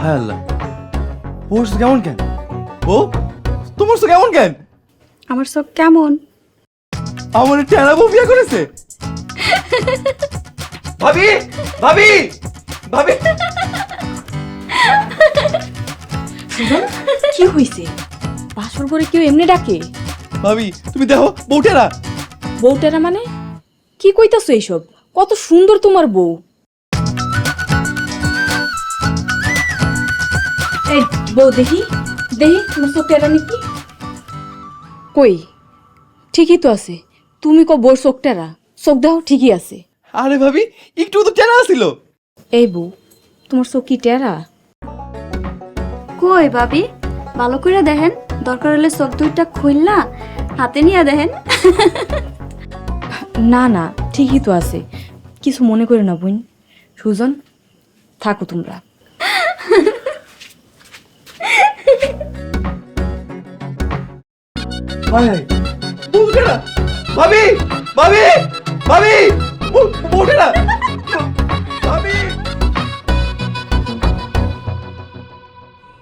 হায় আল্লাহ। ওর কেমন কেন? ও তোমার তো কেমন কেন? আমার চোখ কেমন? আমার টেনা বউ বিয়ে করেছে। ভাবি ভাবি ভাবি। কি হইছে? বাসর করে কেউ এমনি ডাকে? ভাবি তুমি দেখো বউটেরা বউটারা মানে? কি কইতাছো এইসব? কত সুন্দর তোমার বউ। এই বউ দেখি দেখি তোমার চোখটা নাকি কই? ঠিকই তো আছে। তুমি কো বউর চোখটারা চোখ দাও ঠিকই আছে। আরে ভাবি একটু তো টেনা ছিল এই বউ তোমার চোখ কি টেরা? কই ভাবি ভালো করে দেখেন দরকার হলে চোখ দুইটা খুললা হাতে নিয়ে দেখেন। না না, ঠিকই তো আছে। কিছু মনে করে না বোন। সুজন, থাকো তোমরা। ভাবি ভাবি ভাবি বউটেরা